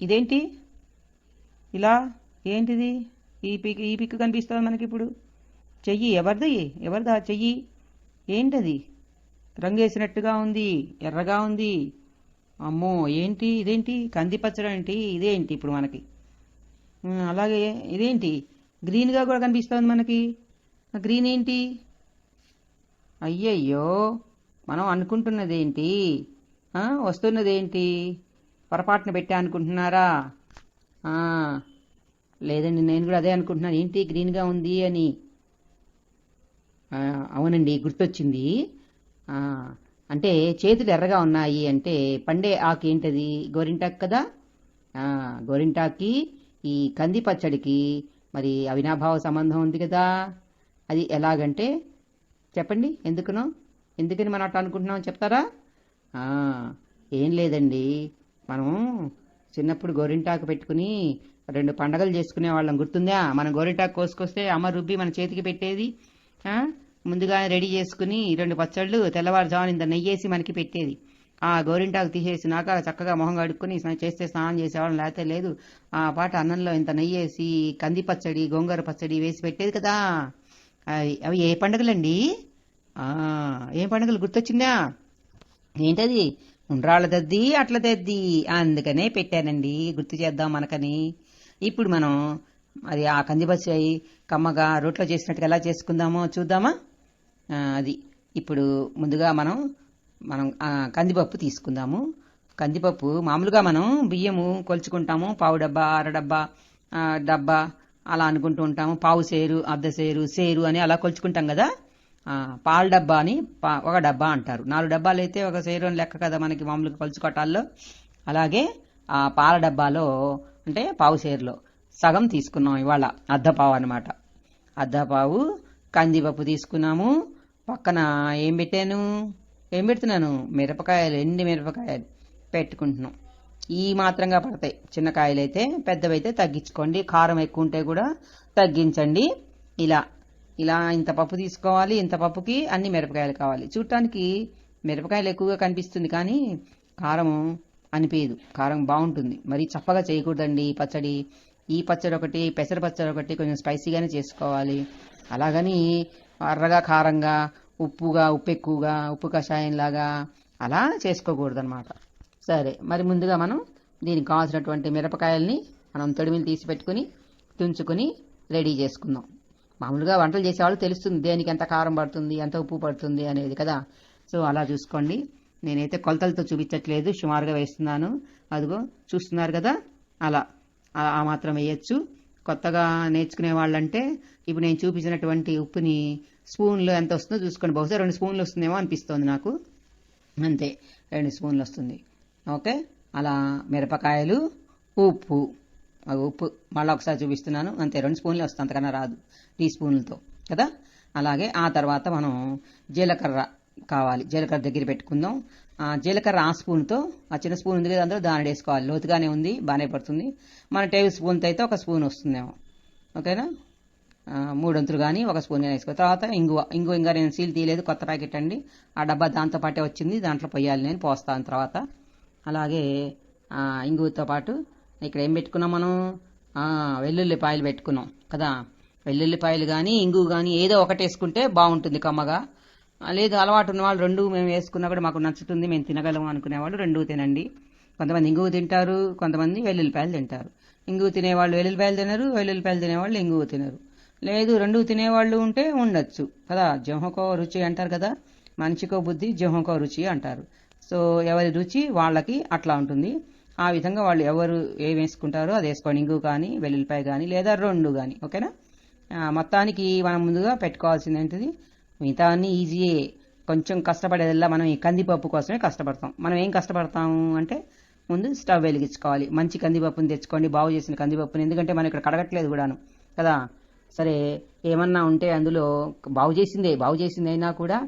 ఇదేంటి? ఇలా ఏంటిది? ఈ పిక్ ఈ పిక్ కనిపిస్తుంది మనకి ఇప్పుడు చెయ్యి ఎవరిది? ఎవరిదా? చెయ్యి. ఏంటది? రంగేసినట్టుగా ఉంది ఎర్రగా ఉంది. అమ్మో ఏంటి? ఇదేంటి? కంది పచ్చడి ఏంటి ఇదేంటి ఇప్పుడు మనకి? అలాగే ఇదేంటి? గ్రీన్గా కూడా కనిపిస్తుంది మనకి. గ్రీన్ ఏంటి? అయ్యయ్యో మనం అనుకుంటున్నది ఏంటి? వస్తున్నది ఏంటి? పొరపాటున పెట్టా అనుకుంటున్నారా? లేదండి నేను కూడా అదే అనుకుంటున్నాను. ఏంటి గ్రీన్గా ఉంది అని? అవునండి గుర్తొచ్చింది. అంటే చేతులు ఎర్రగా ఉన్నాయి అంటే పండే ఆకు ఏంటది? గోరింటాకు కదా? గోరింటాకి ఈ కంది పచ్చడికి మరి అవినాభావ సంబంధం ఉంది కదా. అది ఎలాగంటే చెప్పండి ఎందుకునో? ఎందుకని మనం అట్లా అనుకుంటున్నాం చెప్తారా? ఏం లేదండి. మనం చిన్నప్పుడు గోరింటాకు పెట్టుకుని రెండు పండగలు చేసుకునే వాళ్ళం. గుర్తుందా? మనం గోరింటాకు కోసుకొస్తే అమ్మ రుబ్బి మన చేతికి పెట్టేది ముందుగా రెడీ చేసుకుని రెండు పచ్చళ్ళు తెల్లవారుజామున ఇంత నెయ్యేసి మనకి పెట్టేది. ఆ గోరింటాకు తీసేసినాక చక్కగా మొహం కడుక్కుని చేస్తే స్నానం చేసేవాళ్ళం. లేకపోతే లేదు ఆ పాట అన్నంలో ఇంత నెయ్యేసి కంది పచ్చడి గోంగూర పచ్చడి వేసి పెట్టేది కదా. అవి అవి ఏ పండుగలండి? ఏం ఏ పండుగలు గుర్తొచ్చిందా? ఏంటది? ఉండ్రాళ్ళ దద్ది అట్ల దద్ది. అందుకనే పెట్టానండి. గుర్తు చేద్దాం మనకని. ఇప్పుడు మనం అది ఆ కందిపచ్చాయి కమ్మగా రోట్లో చేసినట్టుగా ఎలా చేసుకుందామో చూద్దామా? అది. ఇప్పుడు ముందుగా మనం మనం కందిపప్పు తీసుకుందాము. కందిపప్పు మామూలుగా మనం బియ్యము కొలుచుకుంటాము పావు డబ్బా అర డబ్బా డబ్బా అలా అనుకుంటూ ఉంటాము. పావు సేరు అర్ధ సేరు సేరు అని అలా కొలుచుకుంటాం కదా. పాల డబ్బా అని పా- ఒక డబ్బా అంటారు. నాలుగు డబ్బాలు అయితే ఒక సేరు అని లెక్క కదా మనకి మామూలుగా కొలుచుకోటాల్లో. అలాగే ఆ పాల డబ్బాలో అంటే పావు సేరులో సగం తీసుకున్నాం ఇవాళ అర్ధ పావు అనమాట అర్ధ పావు కందిపప్పు తీసుకున్నాము. పక్కన ఏం పెట్టాను? ఏం పెడుతున్నాను? మిరపకాయలు ఎండి మిరపకాయలు పెట్టుకుంటున్నాం. ఈ మాత్రంగా పడతాయి. చిన్న కాయలు అయితే పెద్దవైతే తగ్గించుకోండి. కారం ఎక్కువ ఉంటే కూడా తగ్గించండి. ఇలా ఇలా ఇంత పప్పు తీసుకోవాలి ఇంత పప్పుకి అన్ని మిరపకాయలు కావాలి. చూడటానికి మిరపకాయలు ఎక్కువగా కనిపిస్తుంది కానీ కారం అనిపించదు కారం బాగుంటుంది. మరి చప్పగా చేయకూడదండి ఈ పచ్చడి. ఈ పచ్చడి ఒకటి పెసర పచ్చడి ఒకటి కొంచెం స్పైసీగానే చేసుకోవాలి. అలాగని అర్రగా కారంగా ఉప్పుగా ఉప్పు ఎక్కువగా ఉప్పు కషాయం లాగా అలా చేసుకోకూడదు అనమాట సరే మరి ముందుగా మనం దీనికి కావాల్సినటువంటి మిరపకాయల్ని మనం తొడిమిని తీసి పెట్టుకుని తుంచుకుని రెడీ చేసుకుందాం. మామూలుగా వంటలు చేసేవాళ్ళు తెలుస్తుంది దేనికి ఎంత కారం పడుతుంది ఎంత ఉప్పు పడుతుంది అనేది కదా. సో అలా చూసుకోండి. నేనైతే కొలతలతో చూపించట్లేదు సుమారుగా వేస్తున్నాను. అదిగో చూస్తున్నారు కదా? అలా ఆ మాత్రం వేయచ్చు. కొత్తగా నేర్చుకునే వాళ్ళంటే ఇప్పుడు నేను చూపించినటువంటి ఉప్పుని స్పూన్లు ఎంత వస్తుందో చూసుకోండి. బహుశా రెండు స్పూన్లు వస్తుందేమో అనిపిస్తోంది నాకు. అంతే రెండు స్పూన్లు వస్తుంది. ఓకే అలా మిరపకాయలు ఉప్పు. ఉప్పు. మళ్ళీ ఒకసారి చూపిస్తున్నాను. అంతే రెండు స్పూన్లు వస్తుంది అంతకన్నా రాదు టీ స్పూన్లతో కదా? అలాగే ఆ తర్వాత మనం జీలకర్ర కావాలి. జీలకర్ర దగ్గర పెట్టుకుందాం. ఆ జీలకర్ర ఆ స్పూన్తో ఆ చిన్న స్పూన్ ఉంది కదా అందులో దాని వేసుకోవాలి. లోతుగానే ఉంది బాగానే పడుతుంది. మన టేబుల్ స్పూన్తో అయితే ఒక స్పూన్ వస్తుందేమో. ఓకేనా? మూడొంతులు కానీ ఒక స్పూన్ వేసుకో తర్వాత ఇంగువ ఇంగువ ఇంకా నేను సీల్ తీయలేదు కొత్త ప్యాకెట్ అండి. ఆ డబ్బా దాంతో పాటే వచ్చింది దాంట్లో పోయాలి నేను పోస్తాను తర్వాత. అలాగే ఇంగువతో పాటు ఇక్కడ ఏం పెట్టుకున్నాం మనం? వెల్లుల్లిపాయలు పెట్టుకున్నాం కదా? వెల్లుల్లిపాయలు కానీ ఇంగువ కానీ ఏదో ఒకటి వేసుకుంటే బాగుంటుంది కమ్మగా. లేదు అలవాటు ఉన్న వాళ్ళు రెండు మేము వేసుకున్నా కూడా మాకు నచ్చుతుంది మేము తినగలం అనుకునేవాళ్ళు రెండు తినండి. కొంతమంది ఇంగువ తింటారు కొంతమంది వెల్లుల్లిపాయలు తింటారు. ఇంగువ తినేవాళ్ళు వెల్లుల్లిపాయలు తినరు వెల్లుల్లిపాయలు తినేవాళ్ళు ఇంగువ తినరు. లేదు రెండు తినేవాళ్ళు ఉంటే ఉండొచ్చు. కదా జంహకో రుచి అంటారు కదా మనిషికో బుద్ధి జంహకో రుచి అంటారు. సో ఎవరి రుచి వాళ్ళకి అట్లా ఉంటుంది. ఆ విధంగా వాళ్ళు ఎవరు ఏం వేసుకుంటారో అది వేసుకోండి. ఇంగు కానీ వెల్లుల్లిపాయ కానీ లేదా రెండు కానీ ఓకేనా? మొత్తానికి మనం ముందుగా పెట్టుకోవాల్సింది ఏంటిది? మిగతా అన్నీ ఈజీయే. కొంచెం కష్టపడేదల్లా మనం ఈ కందిపప్పు కోసమే కష్టపడతాం. మనం ఏం కష్టపడతాము అంటే ముందు స్టవ్ వెలిగించుకోవాలి. మంచి కందిపప్పుని తెచ్చుకోండి. బాగు చేసిన కందిపప్పుని. ఎందుకంటే మనం ఇక్కడ కడగట్లేదు కూడాను. కదా సరే ఏమన్నా ఉంటే అందులో బాగు చేసిందే బాగు చేసింది అయినా కూడా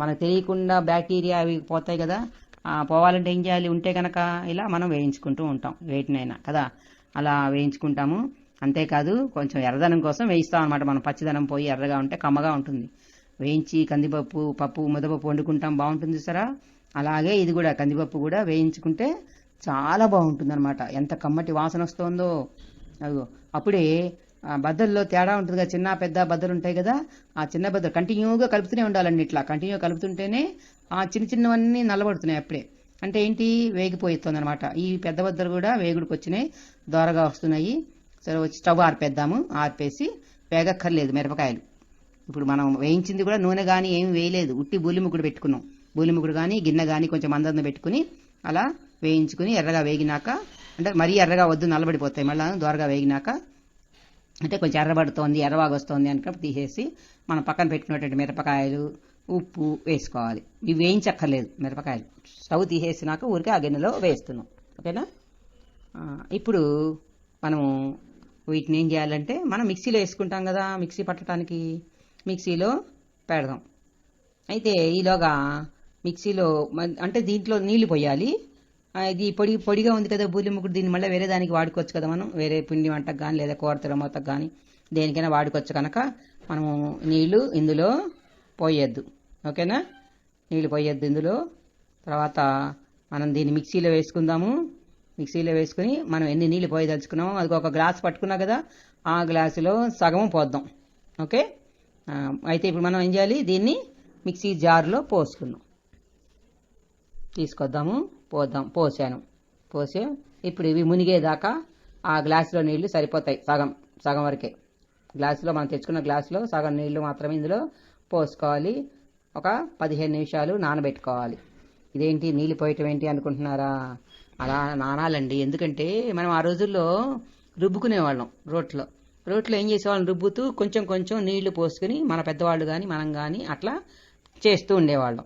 మనకు తెలియకుండా బ్యాక్టీరియా అవి పోతాయి కదా పోవాలంటే ఏం చేయాలి? ఉంటే కనుక ఇలా మనం వేయించుకుంటూ ఉంటాం వేటినైనా కదా? అలా వేయించుకుంటాము. అంతేకాదు కొంచెం ఎర్రదనం కోసం వేయిస్తాం అనమాట మనం పచ్చిదనం పోయి ఎర్రగా ఉంటే కమ్మగా ఉంటుంది. వేయించి కందిపప్పు పప్పు ముద్దపప్పు వండుకుంటాం. బాగుంటుంది సరా? అలాగే ఇది కూడా కందిపప్పు కూడా వేయించుకుంటే చాలా బాగుంటుంది అనమాట ఎంత కమ్మటి వాసన వస్తుందో. అదిగో అప్పుడే బద్దల్లో తేడా ఉంటుంది కదా చిన్న పెద్ద బద్దలు ఉంటాయి కదా. ఆ చిన్న బద్దలు కంటిన్యూగా కలుపుతూనే ఉండాలండి ఇట్లా. కంటిన్యూ కలుపుతుంటేనే ఆ చిన్న చిన్నవన్నీ నల్లబడుతున్నాయి అప్పుడే. అంటే ఏంటి? వేగిపోతుంది అనమాట ఈ పెద్ద బద్దలు కూడా వేగుడికి వచ్చినాయి దోరగా వస్తున్నాయి. సరే వచ్చి స్టవ్ ఆర్పేద్దాము. ఆర్పేసి వేగక్కర్లేదు మిరపకాయలు. ఇప్పుడు మనం వేయించింది కూడా నూనె కానీ ఏమి వేయలేదు. ఉట్టి బూలిముగ్గుడు పెట్టుకున్నాం. బూలిముగ్గుడు కానీ గిన్నె కానీ కొంచెం మందం పెట్టుకుని అలా వేయించుకుని ఎర్రగా వేగినాక అంటే మరీ ఎర్రగా వద్దు నల్లబడిపోతాయి. మళ్ళీ దోరగా వేగినాక అంటే కొంచెం ఎర్రబడుతోంది ఎర్రవాగా వస్తుంది అనుకున్నప్పుడు తీసేసి మనం పక్కన పెట్టుకున్నటువంటి మిరపకాయలు ఉప్పు వేసుకోవాలి. ఇవి వేయించక్కర్లేదు మిరపకాయలు. స్టవ్ తీసేసినాక ఊరికే ఆ గిన్నెలో వేస్తున్నాం. ఓకేనా? ఇప్పుడు మనము వీటిని ఏం చేయాలంటే మనం మిక్సీలో వేసుకుంటాం కదా మిక్సీ పట్టడానికి మిక్సీలో పెడదాం. అయితే ఈలోగా మిక్సీలో మ- అంటే దీంట్లో నీళ్ళు పోయాలి. ఇది పొడి పొడిగా ఉంది కదా బూలి ముగ్గురు దీన్ని మళ్ళీ వేరే దానికి వాడుకోవచ్చు కదా మనం? వేరే పిండి వంటకు కానీ లేదా కూర తిరమతకు కానీ దేనికైనా వాడుకోవచ్చు కనుక మనము నీళ్ళు ఇందులో పోయొద్దు. ఓకేనా? నీళ్ళు పోయొద్దు ఇందులో. తర్వాత మనం దీన్ని మిక్సీలో వేసుకుందాము. మిక్సీలో వేసుకుని మనం ఎన్ని నీళ్ళు పోయదలుచుకున్నామో అది ఒక గ్లాస్ పట్టుకున్నా కదా ఆ గ్లాసులో సగం పోద్దాం. ఓకే? అయితే ఇప్పుడు మనం ఏం చేయాలి? దీన్ని మిక్సీ జార్లో పోసుకున్నాం తీసుకొద్దాము. పోద్దాం పోసాను. పోసి ఇప్పుడు ఇవి మునిగేదాకా ఆ గ్లాసులో నీళ్ళు సరిపోతాయి సగం సగం వరకే. గ్లాసులో మనం తెచ్చుకున్న గ్లాసులో సగం నీళ్ళు మాత్రమే ఇందులో పోసుకోవాలి. ఒక పదిహేను నిమిషాలు నానబెట్టుకోవాలి. ఇదేంటి నీళ్ళు పోయటం ఏంటి అనుకుంటున్నారా? అలా నానాలండి. ఎందుకంటే మనం ఆ రోజుల్లో రుబ్బుకునేవాళ్ళం రోట్లో. రోట్లో ఏం చేసేవాళ్ళం? రుబ్బుతూ కొంచెం కొంచెం నీళ్ళు పోసుకుని మన పెద్దవాళ్ళు కానీ మనం కానీ అట్లా చేస్తూ ఉండేవాళ్ళం.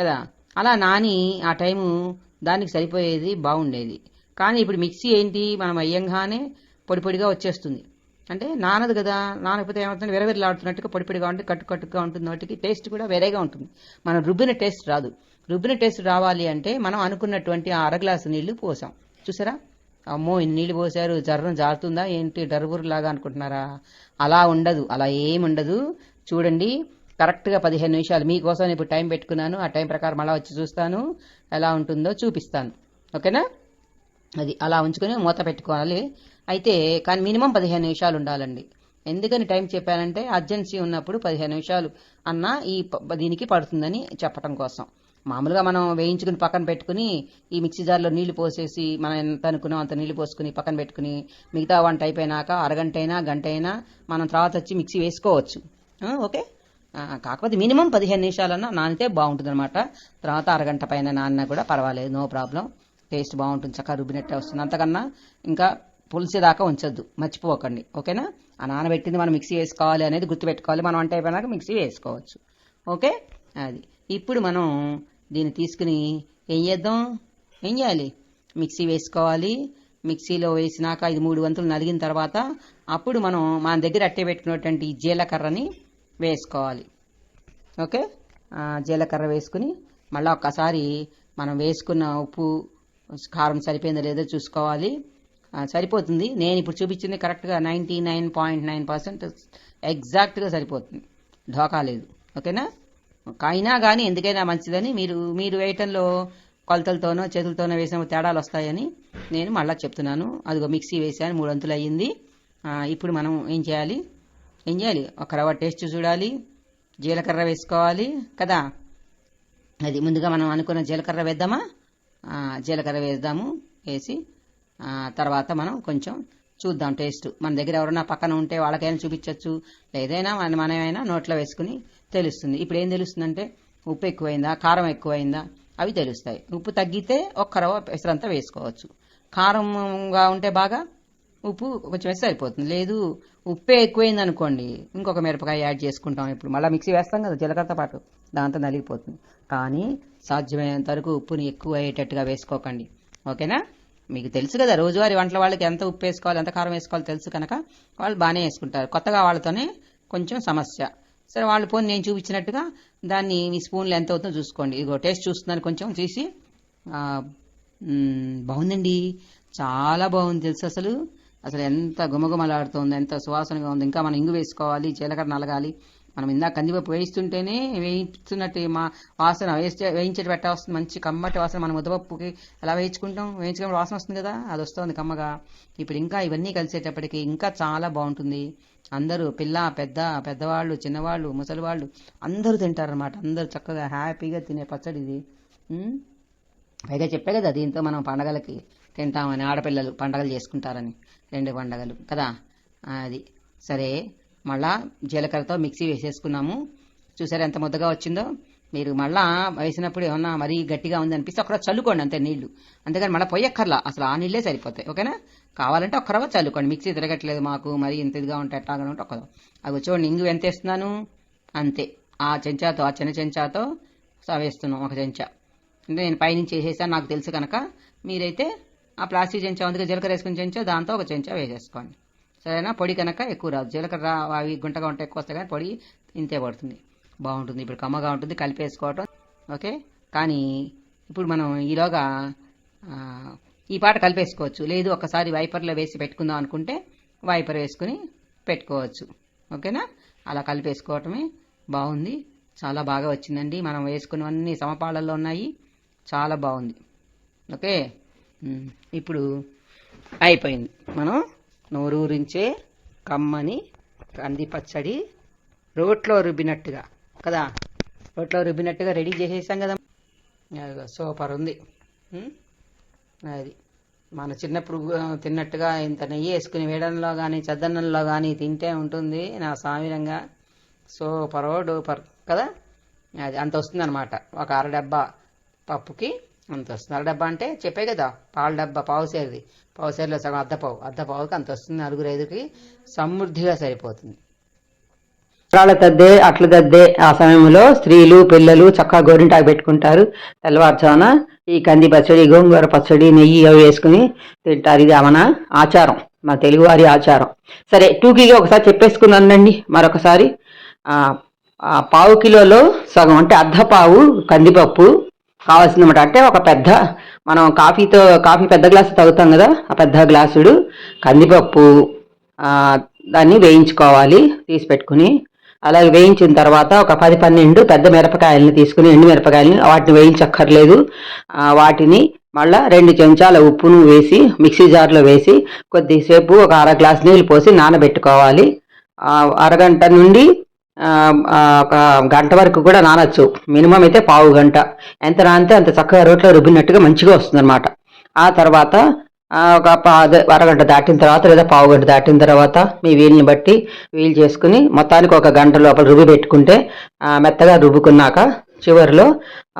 కదా? అలా నాని ఆ టైము దానికి సరిపోయేది బాగుండేది. కానీ ఇప్పుడు మిక్సీ ఏంటి? మనం అయ్యంగానే పొడి పొడిగా వచ్చేస్తుంది. అంటే నానదు కదా. నానకపోతే ఏమవుతుంది? విరవిరలాడుతున్నట్టుగా పొడి పొడిగా ఉంటుంది కట్టు కట్టుగా ఉంటుంది. వాటికి టేస్ట్ కూడా వేరేగా ఉంటుంది. మనం రుబ్బిన టేస్ట్ రాదు. రుబ్బిన టేస్ట్ రావాలి అంటే మనం అనుకున్నటువంటి ఆ అర గ్లాసు నీళ్ళు పోసాం. చూసారా? అమ్మో ఇన్ని నీళ్ళు పోసారు. జర్రం జారుతుందా? ఏంటి? డర్బురు లాగా అనుకుంటున్నారా? అలా ఉండదు. అలా ఏమి ఉండదు. చూడండి. కరెక్ట్గా పదిహేను నిమిషాలు మీకోసం ఇప్పుడు టైం పెట్టుకున్నాను. ఆ టైం ప్రకారం అలా వచ్చి చూస్తాను. ఎలా ఉంటుందో చూపిస్తాను. ఓకేనా? అది అలా ఉంచుకొని మూత పెట్టుకోవాలి. అయితే కానీ మినిమం పదిహేను నిమిషాలు ఉండాలండి. ఎందుకని టైం చెప్పానంటే అర్జెన్సీ ఉన్నప్పుడు పదిహేను నిమిషాలు అన్న ఈ ప- దీనికి పడుతుందని చెప్పటం కోసం. మామూలుగా మనం వేయించుకుని పక్కన పెట్టుకుని ఈ మిక్సీ జార్లో నీళ్ళు పోసేసి మనం ఎంత అనుకున్నాం అంత నీళ్ళు పోసుకుని పక్కన పెట్టుకుని మిగతా వంట అయిపోయినాక అరగంట అయినా గంట అయినా మనం తర్వాత వచ్చి మిక్సీ వేసుకోవచ్చు. ఓకే? కాకపోతే మినిమం పదిహేను నిమిషాలన్నా నానితే బాగుంటుంది అనమాట తర్వాత అరగంట పైన నాన్న కూడా పర్వాలేదు నో ప్రాబ్లం. టేస్ట్ బాగుంటుంది చక్కగా రుబ్బినట్టే వస్తుంది. అంతకన్నా ఇంకా పులిసేదాకా ఉంచొద్దు మర్చిపోకండి. ఓకేనా? ఆ నానబెట్టింది మనం మిక్సీ వేసుకోవాలి అనేది గుర్తుపెట్టుకోవాలి. మనం వంట అయిపోయినాక మిక్సీ వేసుకోవచ్చు. ఓకే? అది. ఇప్పుడు మనం దీన్ని తీసుకుని ఏం చేద్దాం? ఏం చేయాలి? మిక్సీ వేసుకోవాలి. మిక్సీలో వేసినాక ఇది మూడు వంతులు నలిగిన తర్వాత అప్పుడు మనం మన దగ్గర అట్టే పెట్టుకున్నటువంటి జీలకర్రని వేసుకోవాలి. ఓకే? జీలకర్ర వేసుకుని మళ్ళీ ఒక్కసారి మనం వేసుకున్న ఉప్పు కారం సరిపోయిందో లేదో చూసుకోవాలి. సరిపోతుంది. నేను ఇప్పుడు చూపించింది కరెక్ట్గా ninety nine point nine percent ఎగ్జాక్ట్గా సరిపోతుంది. ఢోకా లేదు. ఓకేనా? అయినా కానీ ఎందుకైనా మంచిదని మీరు మీరు వేయటంలో కొలతలతోనో చేతులతోనో వేసిన తేడాలు వస్తాయని నేను మళ్ళీ చెప్తున్నాను. అదిగో మిక్సీ వేసాను మూడు అంతులు అయ్యింది. ఇప్పుడు మనం ఏం చేయాలి? ఏం చేయాలి? ఒక రవ్వ టేస్ట్ చూడాలి. జీలకర్ర వేసుకోవాలి కదా? అది ముందుగా మనం అనుకున్న జీలకర్ర వేద్దామా? జీలకర్ర వేద్దాము వేసి తర్వాత మనం కొంచెం చూద్దాం టేస్ట్. మన దగ్గర ఎవరైనా పక్కన ఉంటే వాళ్ళకైనా చూపించవచ్చు లేదైనా మన మనమైనా నోట్లో వేసుకుని తెలుస్తుంది. ఇప్పుడు ఏం తెలుస్తుందంటే ఉప్పు ఎక్కువైందా కారం ఎక్కువైందా? అవి తెలుస్తాయి. ఉప్పు తగ్గితే ఒక్క రవ్వ పెసరంతా వేసుకోవచ్చు. కారంగా ఉంటే బాగా ఉప్పు కొంచెం వేస్తే సరిపోతుంది. లేదు ఉప్పే ఎక్కువైంది అనుకోండి ఇంకొక మిరపకాయ యాడ్ చేసుకుంటాం. ఇప్పుడు మళ్ళీ మిక్సీ వేస్తాం కదా జీలకర్రతో పాటు దాంతో నలిగిపోతుంది. కానీ సాధ్యమైనంత వరకు ఉప్పుని ఎక్కువ అయ్యేటట్టుగా వేసుకోకండి. ఓకేనా? మీకు తెలుసు కదా రోజువారి వంటల వాళ్ళకి ఎంత ఉప్పు వేసుకోవాలి ఎంత కారం వేసుకోవాలి తెలుసు కనుక వాళ్ళు బాగానే వేసుకుంటారు. కొత్తగా వాళ్ళతోనే కొంచెం సమస్య. సరే వాళ్ళు పోనీ నేను చూపించినట్టుగా దాన్ని మీ స్పూన్లు ఎంత అవుతుందో చూసుకోండి. ఇదిగో టేస్ట్ చూస్తున్నాను కొంచెం చూసి. బాగుందండి. చాలా బాగుంది తెలుసు అసలు. అసలు ఎంత గుమగుమలాడుతుంది ఎంత సువాసనగా ఉంది. ఇంకా మనం ఇంగు వేసుకోవాలి జీలకర్ర నలగాలి. మనం ఇందాక కందిపప్పు వేయిస్తుంటేనే వేయిస్తున్నట్టు మా వాసన వేస్తే వేయించేటి పెట్ట వస్తుంది. మంచి కమ్మటి వాసన. మనం ముద్దపప్పుకి ఎలా వేయించుకుంటాం వేయించుకున్నప్పుడు వాసన వస్తుంది కదా అది వస్తుంది కమ్మగా. ఇప్పుడు ఇంకా ఇవన్నీ కలిసేటప్పటికి ఇంకా చాలా బాగుంటుంది. అందరూ పిల్ల పెద్ద పెద్దవాళ్ళు చిన్నవాళ్ళు ముసలివాళ్ళు అందరూ తింటారనమాట అందరూ చక్కగా హ్యాపీగా తినే పచ్చడి ఇది పైగా చెప్పే కదా దీంతో మనం పండగలకి. తింటామని ఆడపిల్లలు పండగలు చేసుకుంటారని. రెండు పండగలు. కదా? అది. సరే. మళ్ళా జీలకర్రతో మిక్సీ వేసేసుకున్నాము. చూసారు ఎంత ముద్దగా వచ్చిందో? మీరు మళ్ళా వేసినప్పుడు ఏమన్నా మరీ గట్టిగా ఉందనిపిస్తే అనిపిస్తే చల్లుకోండి అంతే నీళ్ళు. అంతేగాని మళ్ళీ పొయ్యక్కర్లా. అసలు ఆ నీళ్ళే సరిపోతాయి. ఓకేనా? కావాలంటే ఒక్కరవ చల్లుకోండి. మిక్సీ తిరగట్లేదు మాకు. మరి ఇంత ఇదిగా ఉంటే ఎట్లాగా ఉంటే ఒక్క అవి చూడండి ఇంగు ఎంత వేస్తున్నాను? అంతే. ఆ చెంచాతో ఆ చిన్న చెంచాతో వేస్తున్నాం ఒక చెంచా. అంటే నేను పైనుంచి వేసేసాను నాకు తెలుసు కనుక. మీరైతే ఆ ప్లాస్టిక్ చెంచా ఉంది జీలకర్ర వేసుకుని చెంచా దాంతో ఒక చెంచా వేసేసుకోండి. సరేనా? పొడి కనుక ఎక్కువ రాదు. జీలకర్ర అవి గుంటగా ఉంటే ఎక్కువ వస్తాయి కానీ పొడి ఇంతే పడుతుంది. బాగుంటుంది. ఇప్పుడు కమ్మగా ఉంటుంది. కలిపేసుకోవటం. ఓకే? కానీ ఇప్పుడు మనం ఈలోగా ఈ పాట కలిపేసుకోవచ్చు. లేదు ఒకసారి వైపర్లో వేసి పెట్టుకుందాం అనుకుంటే వైపర్ వేసుకుని పెట్టుకోవచ్చు. ఓకేనా? అలా కలిపేసుకోవటమే బాగుంది. చాలా బాగా వచ్చిందండి. మనం వేసుకున్నవన్నీ సమపాళల్లో ఉన్నాయి. చాలా బాగుంది. ఓకే? ఇప్పుడు అయిపోయింది. మనం నోరూరించే కమ్మని కంది పచ్చడి రోట్లో రుబ్బినట్టుగా కదా? రోట్లో రుబ్బినట్టుగా రెడీ చేసేసాం కదా. సూపర్ ఉంది. అది మన చిన్నప్పుడు తిన్నట్టుగా ఇంత నెయ్యి వేసుకుని వేడంలో కానీ చద్దన్నంలో కానీ తింటే ఉంటుంది నా సామిరంగా సూపర్ డూపర్ కదా? అది అంత వస్తుందన్నమాట. ఒక అర డబ్బా పప్పుకి అంత వస్తుంది అర డబ్బా అంటే చెప్పే కదా పాల డబ్బా పావుసేరిది పావుసేరిలో సగం అర్ధపావు అర్ధపావుకి అంత వస్తుంది నలుగురు ఐదుకి సమృద్ధిగా సరిపోతుంది. రాళ్ళ తద్దే అట్ల దద్దే ఆ సమయంలో స్త్రీలు పిల్లలు చక్కగా గోరింటాకు పెట్టుకుంటారు. తెల్లవారుజామున ఈ కంది పచ్చడి గోంగూర పచ్చడి నెయ్యి అవి వేసుకుని తింటారు. ఇది మన ఆచారం మా తెలుగువారి ఆచారం. సరే టూకీగా ఒకసారి చెప్పేసుకున్నానండి మరొకసారి పావు కిలోలో సగం అంటే అర్ధ పావు కందిపప్పు కావాల్సిందన్నమాట. అంటే ఒక పెద్ద మనం కాఫీతో కాఫీ పెద్ద గ్లాసు తాగుతాం కదా ఆ పెద్ద గ్లాసుడు కందిపప్పు దాన్ని వేయించుకోవాలి తీసి పెట్టుకుని. అలాగే వేయించిన తర్వాత ఒక పది పన్నెండు పెద్ద మిరపకాయలని తీసుకుని ఎండు మిరపకాయలని వాటిని వేయించక్కర్లేదు. వాటిని మళ్ళీ రెండు చెంచాల ఉప్పును వేసి మిక్సీ జార్లో వేసి కొద్దిసేపు ఒక అర గ్లాస్ నీళ్ళు పోసి నానబెట్టుకోవాలి. అరగంట నుండి ఒక గంట వరకు కూడా నానొచ్చు. మినిమం అయితే పావు గంట. ఎంత నానితే అంత చక్కగా రోట్లో రుబ్బినట్టుగా మంచిగా వస్తుంది ఆ తర్వాత ఒక పా- అరగంట దాటిన తర్వాత లేదా పావు గంట దాటిన తర్వాత మీ వీలుని బట్టి వీలు చేసుకుని మొత్తానికి ఒక గంట లోపల రుబ్బి పెట్టుకుంటే మెత్తగా రుబ్బుకున్నాక చివరిలో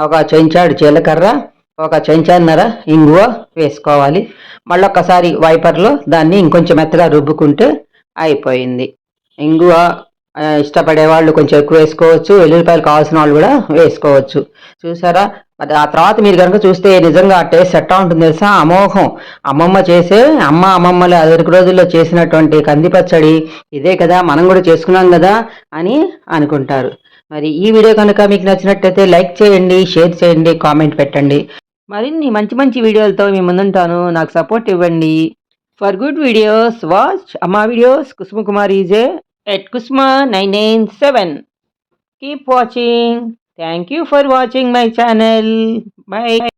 ఒక చెంచాడు జీలకర్ర ఒక చెంచాన్నర ఇంగువ వేసుకోవాలి. మళ్ళీ ఒకసారి వైపర్లో దాన్ని ఇంకొంచెం మెత్తగా రుబ్బుకుంటే అయిపోయింది. ఇంగువ ఇష్టపడే వాళ్ళు కొంచెం ఎక్కువ వేసుకోవచ్చు. వెల్లుల్లిపాయలు కావాల్సిన వాళ్ళు కూడా వేసుకోవచ్చు. చూసారా? మరి ఆ తర్వాత మీరు కనుక చూస్తే నిజంగా ఆ టేస్ట్ ఎట్లా ఉంటుంది తెలుసా? అమోఘం. అమ్మమ్మ చేసే అమ్మ అమ్మమ్మలు అదొక రోజుల్లో చేసినటువంటి కంది పచ్చడి ఇదే కదా మనం కూడా చేసుకున్నాం కదా అని అనుకుంటారు. మరి ఈ వీడియో కనుక మీకు నచ్చినట్టయితే లైక్ చేయండి షేర్ చేయండి కామెంట్ పెట్టండి. మరిన్ని మంచి మంచి వీడియోలతో మీ ముందుంటాను. నాకు సపోర్ట్ ఇవ్వండి. For good videos watch. అమ్మా వీడియోస్ కుసుమ కుమార్ ఈజే. at Kusma 997. Keep watching. Thank you for watching my channel. Bye.